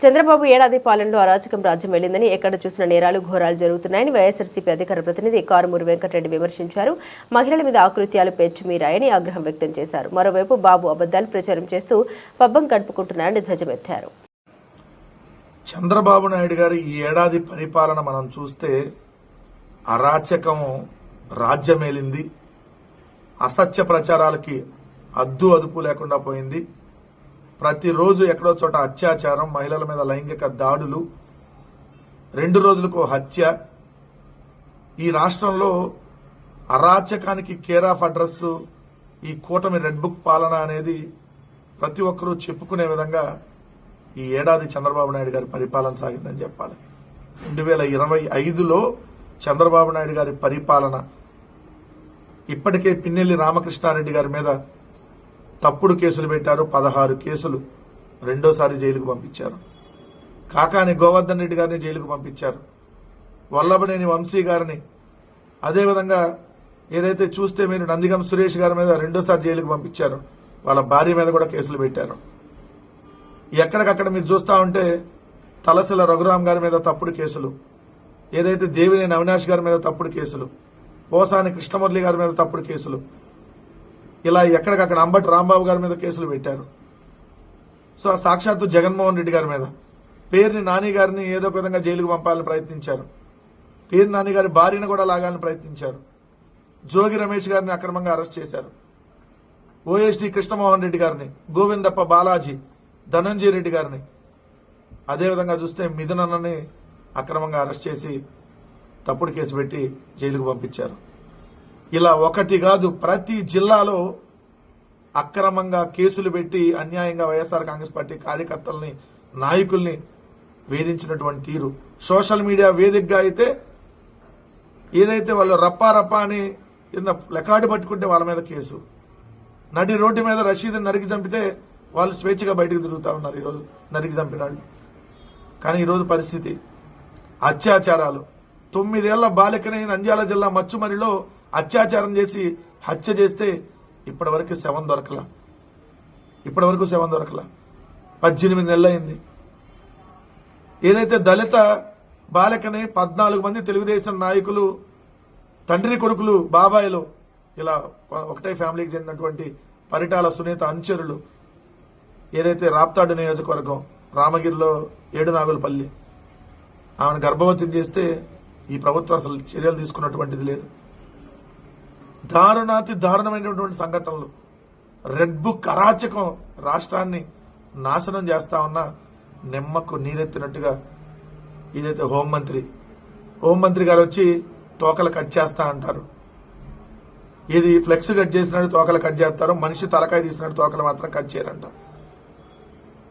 చంద్రబాబు ఏడాది పాలనలో అరాచకం రాజ్యం వెళ్ళిందని ఎక్కడ చూసిన నేరాలు ఘోరాలు జరుగుతున్నాయని వైఎస్ఆర్సీపీ అధికార ప్రతినిధి కారుమూరి వెంకటరెడ్డి విమర్శించారు. మహిళల మీద ఆకృత్యాలు పెంచుమీరాయని ఆగ్రహం వ్యక్తం చేశారు. మరోవైపు బాబు అబద్దాలు ప్రచారం చేస్తూ పబ్బం గడుపుకుంటున్నారని ధ్వజమెత్తారు. చంద్రబాబు నాయుడు గారి ఈ ఏడాది పరిపాలన మనం చూస్తే అరాచకం రాజ్యమేలింది. అసత్య ప్రచారాలకి అద్దు అదుపు లేకుండా పోయింది. ప్రతిరోజు ఎక్కడో చోట అత్యాచారం మహిళల మీద లైంగిక దాడులు రెండు రోజులకు హత్య. ఈ రాష్ట్రంలో అరాచకానికి కేర్ ఆఫ్ అడ్రస్ ఈ కూటమి రెడ్ బుక్ పాలన అనేది ప్రతి ఒక్కరూ చెప్పుకునే విధంగా ఈ ఏడాది చంద్రబాబు నాయుడు గారి పరిపాలన సాగిందని చెప్పాలి. రెండు వేల ఇరవై ఐదులో చంద్రబాబు నాయుడు గారి పరిపాలన. ఇప్పటికే పిన్నెల్లి రామకృష్ణారెడ్డి గారి మీద తప్పుడు కేసులు పెట్టారు పదహారు కేసులు రెండోసారి జైలుకు పంపించారు. కాకాని గోవర్ధన్ రెడ్డి గారిని జైలుకు పంపించారు. వల్లభనేని వంశీ గారిని. అదేవిధంగా ఏదైతే చూస్తే మీరు నందిగం సురేష్ గారి మీద రెండోసారి జైలుకు పంపించారు వాళ్ళ భార్య మీద కూడా కేసులు పెట్టారు. ఎక్కడికక్కడ మీరు చూస్తా ఉంటే తలసిల రఘురాం గారి మీద తప్పుడు కేసులు ఏదైతే దేవినేని అవినాష్ గారి మీద తప్పుడు కేసులు పోసాని కృష్ణమురళి గారి మీద తప్పుడు కేసులు ఇలా ఎక్కడికక్కడ అంబటి రాంబాబు గారి మీద కేసులు పెట్టారు. సో సాక్షాత్తు జగన్మోహన్ రెడ్డి గారి మీద. పేరుని నాని గారిని ఏదో ఒక విధంగా జైలుకు పంపాలని ప్రయత్నించారు. పేరు నాని గారి భార్యను కూడా లాగాలని ప్రయత్నించారు. జోగి రమేష్ గారిని అక్రమంగా అరెస్ట్ చేశారు. ఓఎస్డి కృష్ణమోహన్ రెడ్డి గారిని గోవిందప్ప బాలాజీ ధనంజయ రెడ్డి గారిని. అదేవిధంగా చూస్తే మిథునన్నని అక్రమంగా అరెస్ట్ చేసి తప్పుడు కేసు పెట్టి జైలుకు పంపించారు. ఇలా ఒకటి కాదు ప్రతి జిల్లాలో అక్రమంగా కేసులు పెట్టి అన్యాయంగా వైఎస్ఆర్ కాంగ్రెస్ పార్టీ కార్యకర్తల్ని నాయకుల్ని వేధించినటువంటి తీరు. సోషల్ మీడియా వేదికగా అయితే ఏదైతే వాళ్ళు రప్పా రప్పా అని కింద లెకాడు పట్టుకుంటే వాళ్ళ మీద కేసు. నడి రోడ్డు మీద రషీద్ని నరికి చంపితే వాళ్ళు స్వేచ్ఛగా బయటకు తిరుగుతా ఉన్నారు ఈరోజు నరికి చంపిన వాళ్ళు. కానీ ఈరోజు పరిస్థితి అత్యాచారాలు. తొమ్మిదేళ్ళ బాలికని నంద్యాల జిల్లా మచ్చుమరిలో అత్యాచారం చేసి హత్య చేస్తే ఇప్పటి వరకు శవం దొరకల. ఇప్పటి వరకు శవం దొరకల. పద్దెనిమిది నెలలైంది. ఏదైతే దళిత బాలికని పద్నాలుగు మంది తెలుగుదేశం నాయకులు తండ్రి కొడుకులు బాబాయిలు ఇలా ఒకటే ఫ్యామిలీకి చెందినటువంటి పరిటాల సునీత అనుచరులు ఏదైతే రాప్తాడు నియోజకవర్గం రామగిరిలో ఏడునాగులపల్లి ఆమెను గర్భవతిని చేస్తే ఈ ప్రభుత్వం అసలు చర్యలు తీసుకున్నటువంటిది లేదు. దారుణాతి దారుణమైనటువంటి సంఘటనలు. రెడ్ బుక్ అరాచకం రాష్ట్రాన్ని నాశనం చేస్తా ఉన్న నిమ్మకు నీరెత్తినట్టుగా ఇదైతే హోంమంత్రి హోంమంత్రి గారు వచ్చి తోకలు కట్ చేస్తా అంటారు. ఇది ఫ్లెక్స్ కట్ చేసినట్టు తోకలు కట్ చేస్తారు మనిషి తలకాయ తీసినట్టు తోకలు మాత్రం కట్ చేయరంట.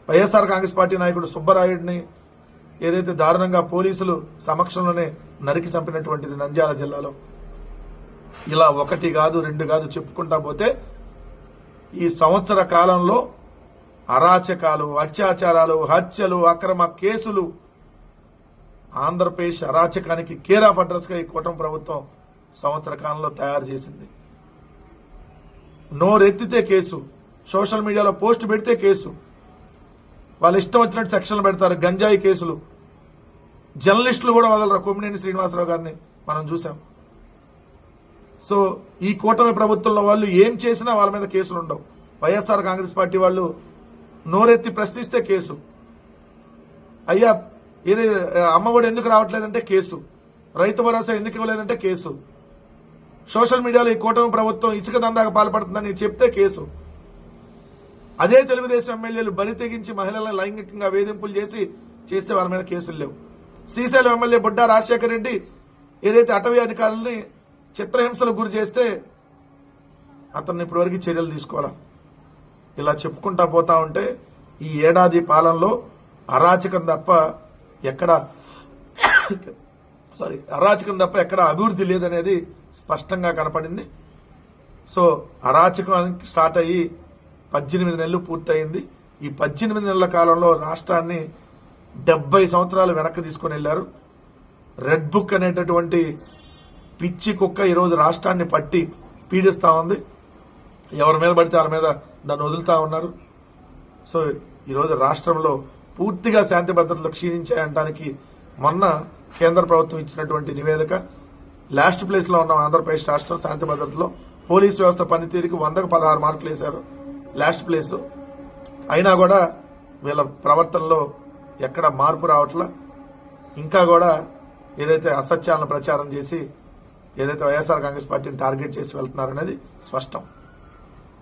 వైఎస్ఆర్ కాంగ్రెస్ పార్టీ నాయకుడు సుబ్బరాయుడిని ఏదైతే దారుణంగా పోలీసులు సమక్షంలోనే నరికి చంపినటువంటిది నంద్యాల జిల్లాలో ఇలా ఒకటి కాదు రెండు కాదు చెప్పుకుంటా పోతే ఈ సంవత్సర కాలంలో అరాచకాలు అత్యాచారాలు హత్యలు అక్రమ కేసులు ఆంధ్రప్రదేశ్ అరాచకానికి కేర్ ఆఫ్ అడ్రస్గా ఈ కూటమి ప్రభుత్వం సంవత్సర కాలంలో తయారు చేసింది. నోరెత్తితే కేసు సోషల్ మీడియాలో పోస్ట్ పెడితే కేసు వాళ్ళు ఇష్టం వచ్చినట్టు సెక్షన్లు పెడతారు గంజాయి కేసులు. జర్నలిస్టులు కూడా వదలరు కొమ్మినేని శ్రీనివాసరావు గారిని మనం చూసాం. సో ఈ కూటమి ప్రభుత్వంలో వాళ్ళు ఏం చేసినా వాళ్ళ మీద కేసులు ఉండవు. వైఎస్ఆర్ కాంగ్రెస్ పార్టీ వాళ్ళు నోరెత్తి ప్రశ్నిస్తే కేసు. అయ్యా ఏది అమ్మఒడి ఎందుకు రావట్లేదంటే కేసు. రైతు భరోసా ఎందుకు ఇవ్వలేదంటే కేసు. సోషల్ మీడియాలో ఈ కూటమి ప్రభుత్వం ఇసుక దందాకు పాల్పడుతుందని చెప్తే కేసు. అదే తెలుగుదేశం ఎమ్మెల్యేలు బరి తెగించి మహిళలను లైంగికంగా వేధింపులు చేసి చేస్తే వాళ్ళ మీద కేసులు లేవు. శ్రీశైలం ఎమ్మెల్యే బుడ్డా రాజశేఖర రెడ్డి ఏదైతే అటవీ అధికారులని చిత్రహింసలకు గురి చేస్తే అతన్ని ఇప్పటివరకు చర్యలు తీసుకోవాలా? ఇలా చెప్పుకుంటా పోతా ఉంటే ఈ ఏడాది పాలనలో అరాచకం తప్ప ఎక్కడ సారీ అరాచకం తప్ప ఎక్కడ అభివృద్ధి లేదనేది స్పష్టంగా కనపడింది. సో అరాచకం స్టార్ట్ అయ్యి పద్దెనిమిది నెలలు పూర్తయింది. ఈ పద్దెనిమిది నెలల కాలంలో రాష్ట్రాన్ని డెబ్బై సంవత్సరాలు వెనక్కి తీసుకుని వెళ్ళారు రెడ్ బుక్ అనేటటువంటి పిచ్చి కుక్క ఈరోజు రాష్ట్రాన్ని పట్టి పీడిస్తా ఉంది. ఎవరి మీద పడితే వాళ్ళ మీద దాన్ని వదులుతా ఉన్నారు. సో ఈరోజు రాష్ట్రంలో పూర్తిగా శాంతి భద్రతలు క్షీణించాయనడానికి మొన్న కేంద్ర ప్రభుత్వం ఇచ్చినటువంటి నివేదిక లాస్ట్ ప్లేస్లో ఉన్న ఆంధ్రప్రదేశ్ రాష్ట్రం శాంతి భద్రతలో పోలీస్ వ్యవస్థ పనితీరుకి వందకు పదహారు మార్కులు వేశారు. Last place. అయినా కూడా వీళ్ళ ప్రవర్తనలో ఎక్కడ మార్పు రావట్లా. ఇంకా కూడా ఏదైతే అసత్యాలను ప్రచారం చేసి ఏదైతే వైఎస్ఆర్ కాంగ్రెస్ పార్టీని టార్గెట్ చేసి వెళ్తున్నారనేది స్పష్టం.